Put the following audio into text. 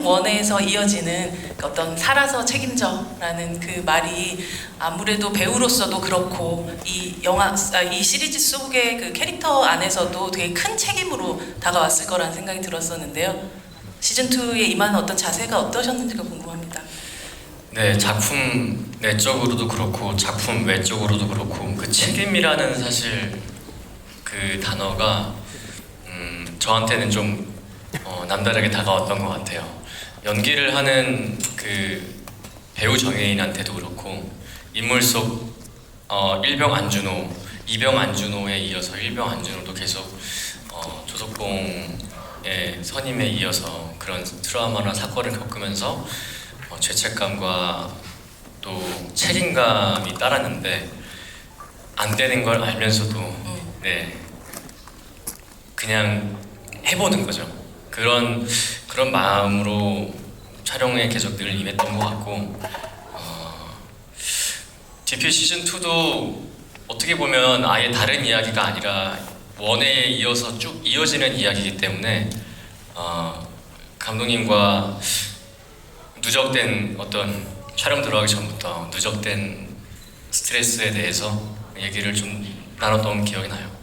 원에서 이어지는 그 어떤 살아서 책임져라는 그 말이 아무래도 배우로서도 그렇고 이 영화 아, 이 시리즈 속의 그 캐릭터 안에서도 되게 큰 책임으로 다가왔을 거라는 생각이 들었었는데요. 시즌 2에 임하는 어떤 자세가 어떠셨는지가 궁금합니다. 네, 작품 내적으로도 그렇고 작품 외적으로도 그렇고 그 책임이라는 사실 그 단어가 음, 저한테는 좀 어, 남다르게 다가왔던 것 같아요. 연기를 하는 그 배우 정혜인한테도 그렇고 인물 속 어, 일병 안준호, 이병 안준호에 이어서 일병 안준호도 계속 어, 조석봉의 선임에 이어서 그런 트라우마나 사건을 겪으면서 어, 죄책감과 또 책임감이 따랐는데 안 되는 걸 알면서도 네 그냥 해보는 거죠. 그런 그런 마음으로 촬영에 계속 늘 임했던 것 같고 어, DP 시즌 2도 어떻게 보면 아예 다른 이야기가 아니라 원에 이어서 쭉 이어지는 이야기이기 때문에 어, 감독님과 누적된 어떤 촬영 들어가기 전부터 누적된 스트레스에 대해서 얘기를 좀 나눴던 기억이 나요.